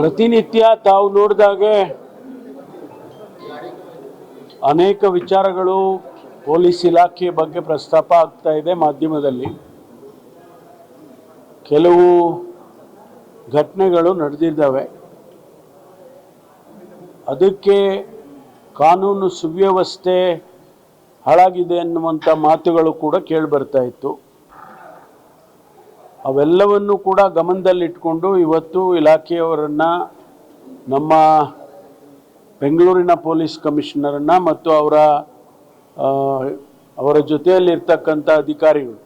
ಪ್ರತಿನಿತ್ಯ ತಾವು ನೋಡಿದಾಗೆ ಅನೇಕ ವಿಚಾರಗಳು ಪೊಲೀಸ್ ಇಲಾಖೆ ಬಗ್ಗೆ ಪ್ರಸ್ತಾಪ ಆಗ್ತಾ ಇದೆ ಮಾಧ್ಯಮದಲ್ಲಿ. ಕೆಲವು ಘಟನೆಗಳು ನಡೆದಿದ್ದಾವೆ. ಅದಕ್ಕೆ ಕಾನೂನು ಸುವ್ಯವಸ್ಥೆ ಹಾಳಾಗಿದೆ ಅನ್ನುವಂಥ ಮಾತುಗಳು ಕೂಡ ಕೇಳಿಬರ್ತಾ ಇತ್ತು. ಅವೆಲ್ಲವನ್ನು ಕೂಡ ಗಮನದಲ್ಲಿಟ್ಕೊಂಡು ಇವತ್ತು ಇಲಾಖೆಯವರನ್ನು, ನಮ್ಮ ಬೆಂಗಳೂರಿನ ಪೊಲೀಸ್ ಕಮಿಷನರನ್ನು ಮತ್ತು ಅವರ ಅವರ ಜೊತೆಯಲ್ಲಿರ್ತಕ್ಕಂಥ ಅಧಿಕಾರಿಗಳು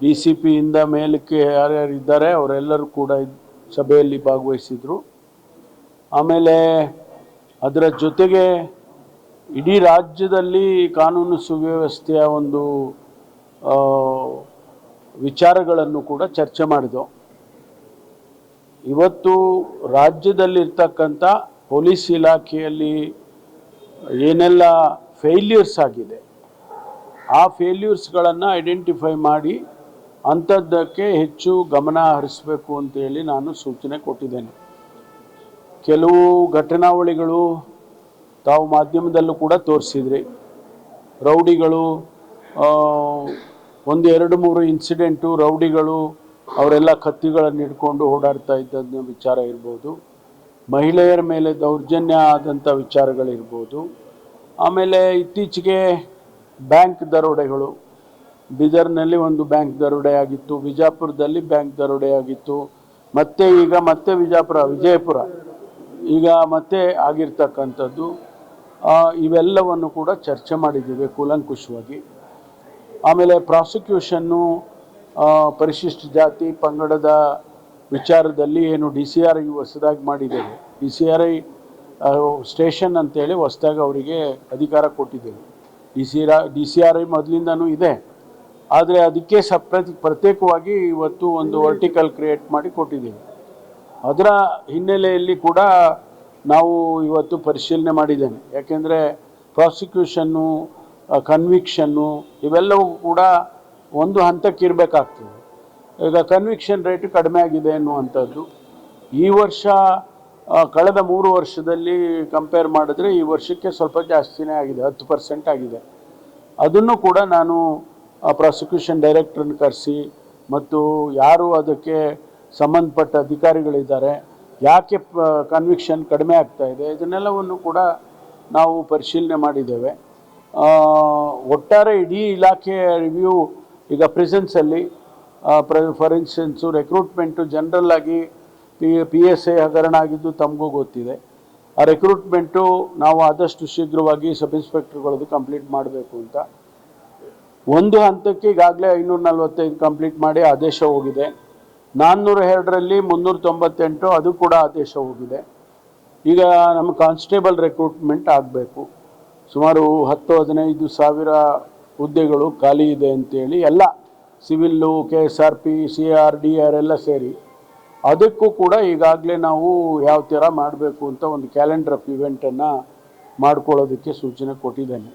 ಡಿ ಸಿ ಪಿಯಿಂದ ಮೇಲಕ್ಕೆ ಯಾರ್ಯಾರಿದ್ದಾರೆ ಅವರೆಲ್ಲರೂ ಕೂಡ ಸಭೆಯಲ್ಲಿ ಭಾಗವಹಿಸಿದರು. ಆಮೇಲೆ ಅದರ ಜೊತೆಗೆ ಇಡೀ ರಾಜ್ಯದಲ್ಲಿ ಕಾನೂನು ಸುವ್ಯವಸ್ಥೆಯ ಒಂದು ವಿಚಾರಗಳನ್ನು ಕೂಡ ಚರ್ಚೆ ಮಾಡಿದೆವು ಇವತ್ತು ರಾಜ್ಯದಲ್ಲಿರ್ತಕ್ಕಂಥ ಪೊಲೀಸ್ ಇಲಾಖೆಯಲ್ಲಿ ಏನೆಲ್ಲ ಫೇಲ್ಯೂರ್ಸ್ ಆಗಿದೆ, ಆ ಫೇಲ್ಯೂರ್ಸ್ಗಳನ್ನು ಐಡೆಂಟಿಫೈ ಮಾಡಿ ಅಂಥದ್ದಕ್ಕೆ ಹೆಚ್ಚು ಗಮನ ಹರಿಸಬೇಕು ಅಂತೇಳಿ ನಾನು ಸೂಚನೆ ಕೊಟ್ಟಿದ್ದೇನೆ. ಕೆಲವು ಘಟನಾವಳಿಗಳು ತಾವು ಮಾಧ್ಯಮದಲ್ಲೂ ಕೂಡ ತೋರಿಸಿದ್ರಿ. ರೌಡಿಗಳು ಒಂದು ಎರಡು ಮೂರು ಇನ್ಸಿಡೆಂಟು, ರೌಡಿಗಳು, ಅವರೆಲ್ಲ ಕತ್ತಿಗಳನ್ನು ಹಿಡ್ಕೊಂಡು ಓಡಾಡ್ತಾ ಇದ್ದದ್ದು ವಿಚಾರ ಇರ್ಬೋದು. ಮಹಿಳೆಯರ ಮೇಲೆ ದೌರ್ಜನ್ಯ ಆದಂಥ ವಿಚಾರಗಳಿರ್ಬೋದು. ಆಮೇಲೆ ಇತ್ತೀಚೆಗೆ ಬ್ಯಾಂಕ್ ದರೋಡೆಗಳು. ಬೀದರ್ನಲ್ಲಿ ಒಂದು ಬ್ಯಾಂಕ್ ದರೋಡೆ ಆಗಿತ್ತು ವಿಜಾಪುರದಲ್ಲಿ ಬ್ಯಾಂಕ್ ದರೋಡೆ ಆಗಿತ್ತು, ಮತ್ತೆ ಈಗ ಮತ್ತೆ ವಿಜಾಪುರ ವಿಜಯಪುರ. ಈಗ ಮತ್ತೆ ಆಗಿರ್ತಕ್ಕಂಥದ್ದು. ಇವೆಲ್ಲವನ್ನು ಕೂಡ ಚರ್ಚೆ ಮಾಡಿದ್ದೀವಿ ಕೂಲಂಕುಷವಾಗಿ. ಆಮೇಲೆ ಪ್ರಾಸಿಕ್ಯೂಷನ್ನು ಪರಿಶಿಷ್ಟ ಜಾತಿ ಪಂಗಡದ ವಿಚಾರದಲ್ಲಿ ಏನು ಡಿ ಸಿ ಆರ್ ಐ ಹೊಸದಾಗಿ ಮಾಡಿದ್ದೇವೆ. D C R I station ಅಂತೇಳಿ ಹೊಸದಾಗಿ ಅವರಿಗೆ ಅಧಿಕಾರ ಕೊಟ್ಟಿದ್ದೇವೆ. ಡಿ ಸಿ ರಾ, ಡಿ ಸಿ ಆರ್ ಐ ಮೊದಲಿಂದನೂ ಇದೆ. ಆದರೆ ಅದಕ್ಕೆ ಸಪ್ರತಿ, ಪ್ರತ್ಯೇಕವಾಗಿ ಇವತ್ತು ಒಂದು ವರ್ಟಿಕಲ್ ಕ್ರಿಯೇಟ್ ಮಾಡಿ ಕೊಟ್ಟಿದ್ದೀವಿ. ಅದರ ಹಿನ್ನೆಲೆಯಲ್ಲಿ ಕೂಡ ನಾವು ಇವತ್ತು ಪರಿಶೀಲನೆ ಮಾಡಿದ್ದೇನೆ ಯಾಕೆಂದರೆ ಪ್ರಾಸಿಕ್ಯೂಷನ್ನು ಕನ್ವಿಕ್ಷನ್ನು ಇವೆಲ್ಲವೂ ಕೂಡ ಒಂದು ಹಂತಕ್ಕೆ ಇರಬೇಕಾಗ್ತದೆ. ಈಗ ಕನ್ವಿಕ್ಷನ್ ರೇಟ್ ಕಡಿಮೆ ಆಗಿದೆ ಅನ್ನುವಂಥದ್ದು. ಈ ವರ್ಷ ಕಳೆದ ಮೂರು ವರ್ಷದಲ್ಲಿ ಕಂಪೇರ್ ಮಾಡಿದ್ರೆ ಈ ವರ್ಷಕ್ಕೆ ಸ್ವಲ್ಪ ಜಾಸ್ತಿನೇ ಆಗಿದೆ, ಹತ್ತು ಪರ್ಸೆಂಟ್ ಆಗಿದೆ. ಅದನ್ನು ಕೂಡ ನಾನು ಪ್ರಾಸಿಕ್ಯೂಷನ್ ಡೈರೆಕ್ಟ್ರನ್ನ ಕರೆಸಿ ಮತ್ತು ಯಾರು ಅದಕ್ಕೆ ಸಂಬಂಧಪಟ್ಟ ಅಧಿಕಾರಿಗಳಿದ್ದಾರೆ, ಯಾಕೆ ಕನ್ವಿಕ್ಷನ್ ಕಡಿಮೆ ಆಗ್ತಾ ಇದೆ, ಇದನ್ನೆಲ್ಲವನ್ನು ಕೂಡ ನಾವು ಪರಿಶೀಲನೆ ಮಾಡಿದ್ದೇವೆ. ಒಟ್ಟಾರೆ ಇಡೀ ಇಲಾಖೆಯ ರಿವ್ಯೂ ಈಗ ಪ್ರೆಸೆನ್ಸಲ್ಲಿ ಫಾರ್ ಇನ್ಸ್ಟೆನ್ಸು ರೆಕ್ರೂಟ್ಮೆಂಟು ಜನರಲ್ ಆಗಿ ಪಿ ಪಿ ಎಸ್ ಐ ಹಗರಣ ಆಗಿದ್ದು ತಮಗೂ ಗೊತ್ತಿದೆ. ಆ ರೆಕ್ರೂಟ್ಮೆಂಟು ನಾವು ಆದಷ್ಟು ಶೀಘ್ರವಾಗಿ ಸಬ್ ಇನ್ಸ್ಪೆಕ್ಟರ್ಗಳದ್ದು ಕಂಪ್ಲೀಟ್ ಮಾಡಬೇಕು ಅಂತ. ಒಂದು ಹಂತಕ್ಕೆ ಈಗಾಗಲೇ ಐನೂರ ನಲ್ವತ್ತೈದು ಕಂಪ್ಲೀಟ್ ಮಾಡಿ ಆದೇಶ ಹೋಗಿದೆ. ನಾನ್ನೂರ ಎರಡರಲ್ಲಿ ಮುನ್ನೂರ ತೊಂಬತ್ತೆಂಟು, ಅದು ಕೂಡ ಆದೇಶ ಹೋಗಿದೆ. ಈಗ ನಮ್ಮ ಕಾನ್ಸ್ಟೇಬಲ್ ರೆಕ್ರೂಟ್ಮೆಂಟ್ ಆಗಬೇಕು. ಸುಮಾರು ಹತ್ತು, ಹದಿನೈದು ಸಾವಿರ ಹುದ್ದೆಗಳು ಖಾಲಿ ಇದೆ ಅಂತೇಳಿ ಎಲ್ಲ civil, K S R P, C R D R ಎಲ್ಲ ಸೇರಿ ಅದಕ್ಕೂ ಕೂಡ ಈಗಾಗಲೇ ನಾವು ಯಾವ ಥರ ಮಾಡಬೇಕು ಅಂತ ಒಂದು ಕ್ಯಾಲೆಂಡರ್ ಆಫ್ ಇವೆಂಟನ್ನು ಮಾಡ್ಕೊಳ್ಳೋದಕ್ಕೆ ಸೂಚನೆ ಕೊಟ್ಟಿದ್ದೇನೆ.